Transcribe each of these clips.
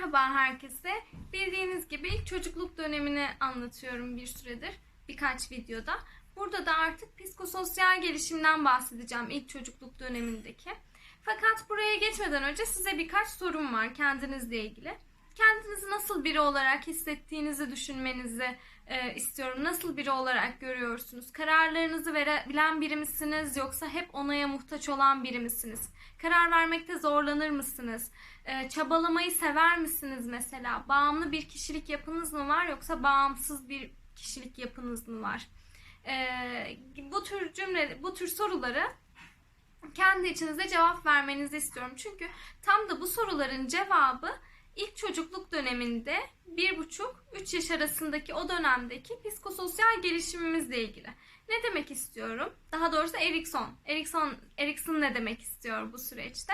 Merhaba herkese. Bildiğiniz gibi ilk çocukluk dönemini anlatıyorum bir süredir birkaç videoda. Burada da artık psikososyal gelişimden bahsedeceğim ilk çocukluk dönemindeki. Fakat buraya geçmeden önce size birkaç sorum var kendinizle ilgili. Kendinizi nasıl biri olarak hissettiğinizi düşünmenizi e, istiyorum. Nasıl biri olarak görüyorsunuz? Kararlarınızı verebilen biri misiniz yoksa hep onaya muhtaç olan biri misiniz? Karar vermekte zorlanır mısınız? E, çabalamayı sever misiniz mesela? Bağımlı bir kişilik yapınız mı var yoksa bağımsız bir kişilik yapınız mı var? E, bu tür cümle, bu tür soruları kendi içinize cevap vermenizi istiyorum. Çünkü tam da bu soruların cevabı ilk çocukluk döneminde 1,5-3 yaş arasındaki o dönemdeki psikososyal gelişimimizle ilgili. Ne demek istiyorum? Daha doğrusu Erikson. Erikson, Erikson ne demek istiyor bu süreçte?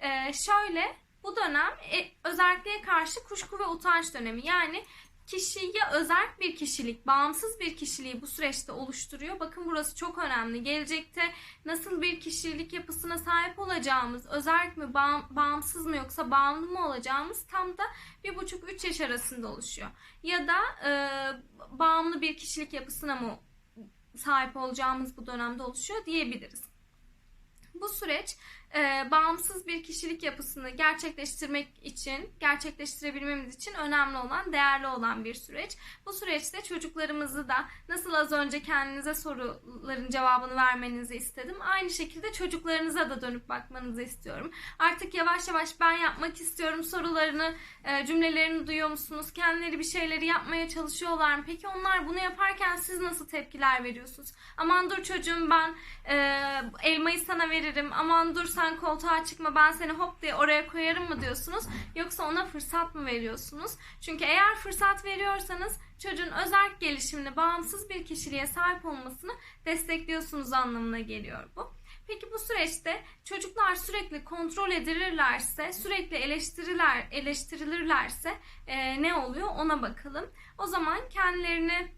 Ee, şöyle bu dönem e, özelliğe karşı kuşku ve utanç dönemi. Yani kişi ya özerk bir kişilik, bağımsız bir kişiliği bu süreçte oluşturuyor. Bakın burası çok önemli. Gelecekte nasıl bir kişilik yapısına sahip olacağımız, özerk mi, bağımsız mı yoksa bağımlı mı olacağımız tam da 1,5-3 yaş arasında oluşuyor. Ya da e, bağımlı bir kişilik yapısına mı sahip olacağımız bu dönemde oluşuyor diyebiliriz. Bu süreç e, bağımsız bir kişilik yapısını gerçekleştirmek için, gerçekleştirebilmemiz için önemli olan, değerli olan bir süreç. Bu süreçte çocuklarımızı da nasıl az önce kendinize soruların cevabını vermenizi istedim. Aynı şekilde çocuklarınıza da dönüp bakmanızı istiyorum. Artık yavaş yavaş ben yapmak istiyorum sorularını, e, cümlelerini duyuyor musunuz? Kendileri bir şeyleri yapmaya çalışıyorlar mı? Peki onlar bunu yaparken siz nasıl tepkiler veriyorsunuz? Aman dur çocuğum ben e, elmayı sana veririm. Aman dur sen koltuğa çıkma ben seni hop diye oraya koyarım mı diyorsunuz? Yoksa ona fırsat mı veriyorsunuz? Çünkü eğer fırsat veriyorsanız çocuğun özel gelişimini, bağımsız bir kişiliğe sahip olmasını destekliyorsunuz anlamına geliyor bu. Peki bu süreçte çocuklar sürekli kontrol edilirlerse, sürekli eleştiriler eleştirilirlerse e, ne oluyor ona bakalım. O zaman kendilerini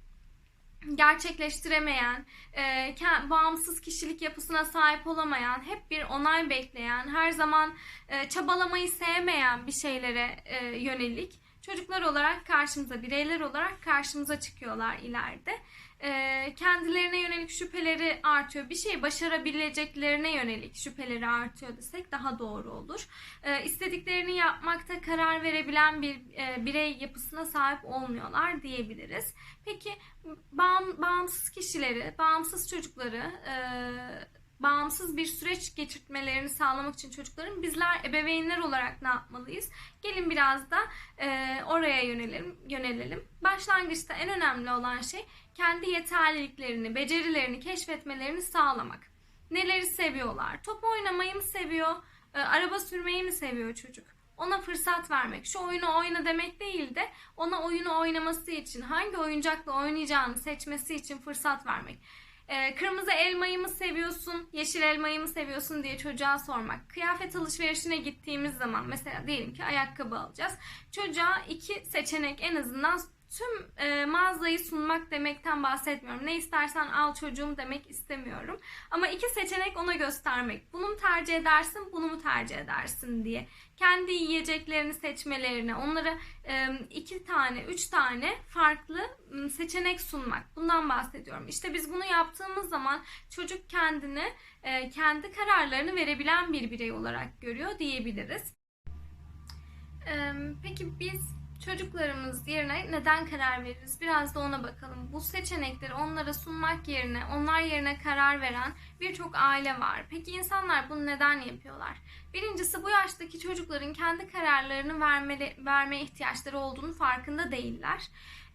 gerçekleştiremeyen, e, bağımsız kişilik yapısına sahip olamayan, hep bir onay bekleyen, her zaman e, çabalamayı sevmeyen bir şeylere e, yönelik çocuklar olarak karşımıza, bireyler olarak karşımıza çıkıyorlar ileride. E, kendilerine yönelik şüpheleri artıyor. Bir şeyi başarabileceklerine yönelik şüpheleri artıyor desek daha doğru olur. E, istediklerini yapmakta karar verebilen bir e, birey yapısına sahip olmuyorlar diyebiliriz. Peki bağım, bağımsız kişileri, bağımsız çocukları e, bağımsız bir süreç geçirtmelerini sağlamak için çocukların bizler ebeveynler olarak ne yapmalıyız? Gelin biraz da e, oraya yönelelim, yönelelim. Başlangıçta en önemli olan şey kendi yeterliliklerini, becerilerini keşfetmelerini sağlamak. Neleri seviyorlar? Top oynamayı mı seviyor? E, araba sürmeyi mi seviyor çocuk? Ona fırsat vermek. Şu oyunu oyna demek değil de ona oyunu oynaması için, hangi oyuncakla oynayacağını seçmesi için fırsat vermek e, kırmızı elmayı mı seviyorsun, yeşil elmayı mı seviyorsun diye çocuğa sormak. Kıyafet alışverişine gittiğimiz zaman mesela diyelim ki ayakkabı alacağız. Çocuğa iki seçenek en azından tüm e, mağazayı sunmak demekten bahsetmiyorum. Ne istersen al çocuğum demek istemiyorum. Ama iki seçenek ona göstermek. Bunu mu tercih edersin, bunu mu tercih edersin diye. Kendi yiyeceklerini seçmelerini, onlara e, iki tane, üç tane farklı seçenek sunmak. Bundan bahsediyorum. İşte biz bunu yaptığımız zaman çocuk kendini, e, kendi kararlarını verebilen bir birey olarak görüyor diyebiliriz. E, peki biz çocuklarımız yerine neden karar veririz? Biraz da ona bakalım. Bu seçenekleri onlara sunmak yerine, onlar yerine karar veren birçok aile var. Peki insanlar bunu neden yapıyorlar? Birincisi bu yaştaki çocukların kendi kararlarını vermeli, verme ihtiyaçları olduğunu farkında değiller.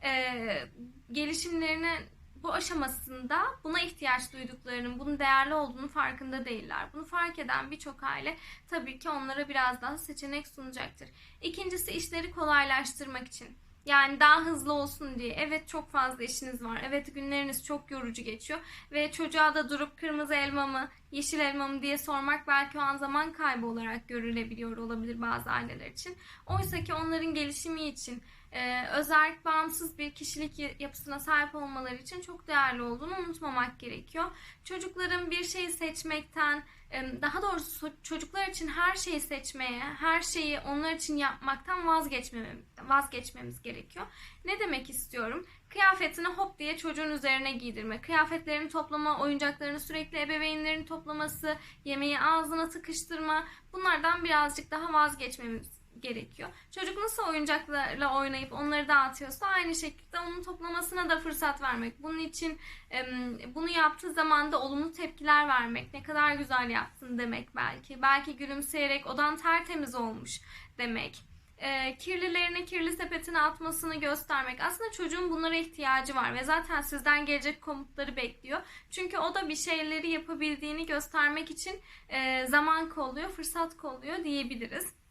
Ee, gelişimlerine bu aşamasında buna ihtiyaç duyduklarının, bunun değerli olduğunu farkında değiller. Bunu fark eden birçok aile tabii ki onlara biraz daha seçenek sunacaktır. İkincisi işleri kolaylaştırmak için. Yani daha hızlı olsun diye. Evet çok fazla işiniz var. Evet günleriniz çok yorucu geçiyor. Ve çocuğa da durup kırmızı elma mı, yeşil elma mı diye sormak belki o an zaman kaybı olarak görülebiliyor olabilir bazı aileler için. Oysa ki onların gelişimi için e, özerk bağımsız bir kişilik yapısına sahip olmaları için çok değerli olduğunu unutmamak gerekiyor. Çocukların bir şeyi seçmekten, e, daha doğrusu çocuklar için her şeyi seçmeye, her şeyi onlar için yapmaktan vazgeçmememiz, vazgeçmemiz gerekiyor. Ne demek istiyorum? Kıyafetini hop diye çocuğun üzerine giydirme, kıyafetlerini toplama, oyuncaklarını sürekli ebeveynlerin toplaması, yemeği ağzına tıkıştırma bunlardan birazcık daha vazgeçmemiz gerekiyor. Çocuk nasıl oyuncaklarla oynayıp onları dağıtıyorsa aynı şekilde onun toplamasına da fırsat vermek. Bunun için bunu yaptığı zaman da olumlu tepkiler vermek. Ne kadar güzel yaptın demek belki. Belki gülümseyerek odan tertemiz olmuş demek. E, kirlilerini kirli sepetine atmasını göstermek. Aslında çocuğun bunlara ihtiyacı var ve zaten sizden gelecek komutları bekliyor. Çünkü o da bir şeyleri yapabildiğini göstermek için zaman kolluyor, fırsat kolluyor diyebiliriz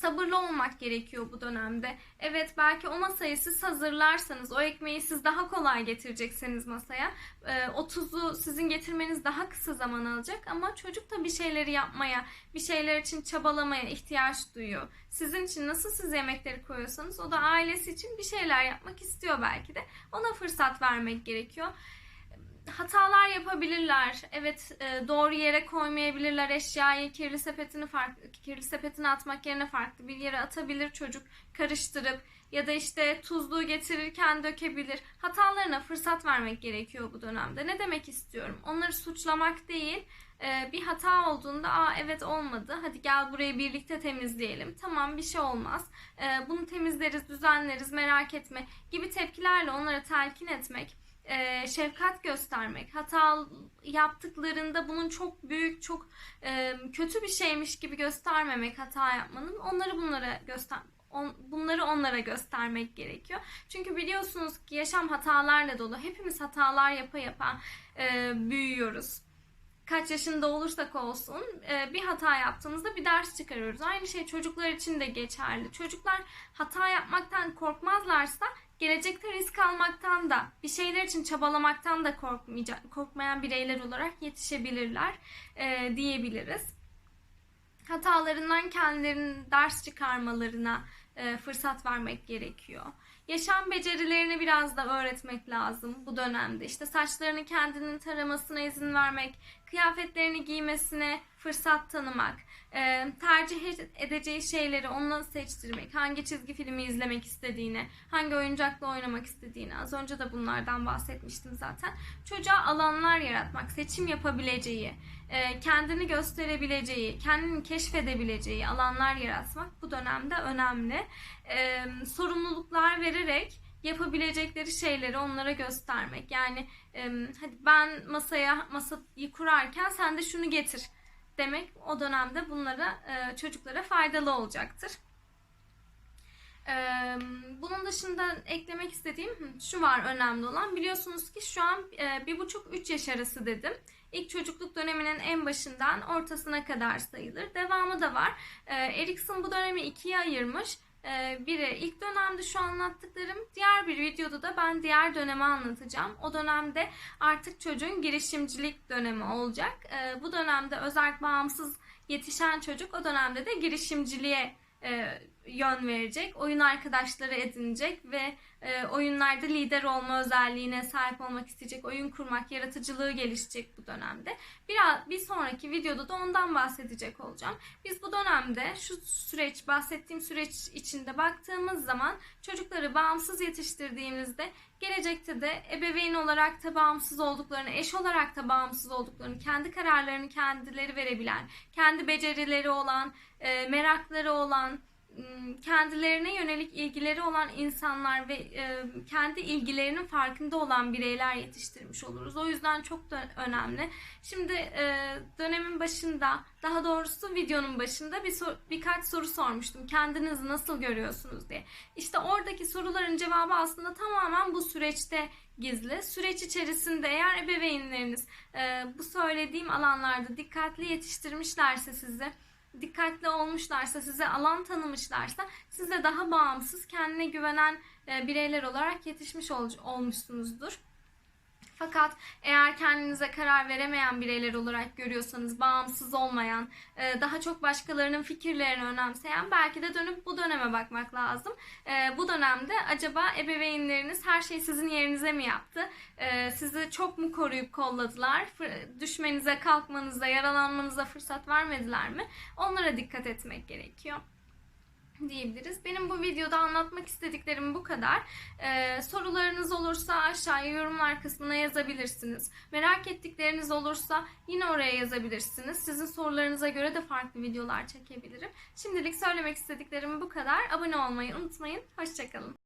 sabırlı olmak gerekiyor bu dönemde. Evet belki o masayı siz hazırlarsanız, o ekmeği siz daha kolay getirecekseniz masaya, e, o tuzu sizin getirmeniz daha kısa zaman alacak ama çocuk da bir şeyleri yapmaya, bir şeyler için çabalamaya ihtiyaç duyuyor. Sizin için nasıl siz yemekleri koyuyorsanız o da ailesi için bir şeyler yapmak istiyor belki de. Ona fırsat vermek gerekiyor hatalar yapabilirler. Evet, e, doğru yere koymayabilirler eşyayı. Kirli sepetini farklı kirli sepetini atmak yerine farklı bir yere atabilir çocuk karıştırıp ya da işte tuzluğu getirirken dökebilir. Hatalarına fırsat vermek gerekiyor bu dönemde. Ne demek istiyorum? Onları suçlamak değil. E, bir hata olduğunda aa evet olmadı hadi gel burayı birlikte temizleyelim tamam bir şey olmaz e, bunu temizleriz düzenleriz merak etme gibi tepkilerle onlara telkin etmek e, şefkat göstermek, hata yaptıklarında bunun çok büyük, çok e, kötü bir şeymiş gibi göstermemek hata yapmanın, onları bunlara göster on, bunları onlara göstermek gerekiyor. Çünkü biliyorsunuz ki yaşam hatalarla dolu. Hepimiz hatalar yapa yapa e, büyüyoruz kaç yaşında olursak olsun e, bir hata yaptığımızda bir ders çıkarıyoruz. Aynı şey çocuklar için de geçerli. Çocuklar hata yapmaktan korkmazlarsa gelecekte risk almaktan da bir şeyler için çabalamaktan da korkmayacak, korkmayan bireyler olarak yetişebilirler e, diyebiliriz. Hatalarından kendilerinin ders çıkarmalarına e, fırsat vermek gerekiyor. Yaşam becerilerini biraz da öğretmek lazım bu dönemde. İşte saçlarını kendinin taramasına izin vermek, kıyafetlerini giymesine fırsat tanımak, e, tercih edeceği şeyleri onunla seçtirmek, hangi çizgi filmi izlemek istediğini, hangi oyuncakla oynamak istediğini. Az önce de bunlardan bahsetmiştim zaten. Çocuğa alanlar yaratmak, seçim yapabileceği, e, kendini gösterebileceği, kendini keşfedebileceği alanlar yaratmak bu dönemde önemli. E, sorumluluklar vererek yapabilecekleri şeyleri onlara göstermek. Yani e, hadi ben masaya masayı kurarken sen de şunu getir demek o dönemde bunlara e, çocuklara faydalı olacaktır. E, bunun dışında eklemek istediğim şu var önemli olan. Biliyorsunuz ki şu an e, bir buçuk üç yaş arası dedim. İlk çocukluk döneminin en başından ortasına kadar sayılır. Devamı da var. E, Erikson bu dönemi ikiye ayırmış. Ee, biri ilk dönemde şu anlattıklarım diğer bir videoda da ben diğer dönemi anlatacağım. O dönemde artık çocuğun girişimcilik dönemi olacak. Ee, bu dönemde özel bağımsız yetişen çocuk o dönemde de girişimciliğe e, yön verecek, oyun arkadaşları edinecek ve e, oyunlarda lider olma özelliğine sahip olmak isteyecek, oyun kurmak, yaratıcılığı gelişecek bu dönemde. Biraz bir sonraki videoda da ondan bahsedecek olacağım. Biz bu dönemde şu süreç, bahsettiğim süreç içinde baktığımız zaman çocukları bağımsız yetiştirdiğimizde gelecekte de ebeveyn olarak da bağımsız olduklarını, eş olarak da bağımsız olduklarını, kendi kararlarını kendileri verebilen, kendi becerileri olan, e, merakları olan, kendilerine yönelik ilgileri olan insanlar ve kendi ilgilerinin farkında olan bireyler yetiştirmiş oluruz. O yüzden çok da önemli. Şimdi e, dönemin başında, daha doğrusu videonun başında bir sor, birkaç soru sormuştum. Kendinizi nasıl görüyorsunuz diye. İşte oradaki soruların cevabı aslında tamamen bu süreçte gizli. Süreç içerisinde eğer ebeveynleriniz e, bu söylediğim alanlarda dikkatli yetiştirmişlerse sizi dikkatli olmuşlarsa, size alan tanımışlarsa siz de daha bağımsız, kendine güvenen e, bireyler olarak yetişmiş ol, olmuşsunuzdur. Fakat eğer kendinize karar veremeyen bireyler olarak görüyorsanız, bağımsız olmayan, e, daha çok başkalarının fikirlerini önemseyen belki de dönüp bu döneme bakmak lazım. E, Bu dönemde acaba ebeveynleriniz her şeyi sizin yerinize mi yaptı? E, Sizi çok mu koruyup kolladılar? Düşmenize, kalkmanıza, yaralanmanıza fırsat vermediler mi? Onlara dikkat etmek gerekiyor diyebiliriz. Benim bu videoda anlatmak istediklerim bu kadar. Ee, sorularınız olursa aşağıya yorumlar kısmına yazabilirsiniz. Merak ettikleriniz olursa yine oraya yazabilirsiniz. Sizin sorularınıza göre de farklı videolar çekebilirim. Şimdilik söylemek istediklerim bu kadar. Abone olmayı unutmayın. Hoşçakalın.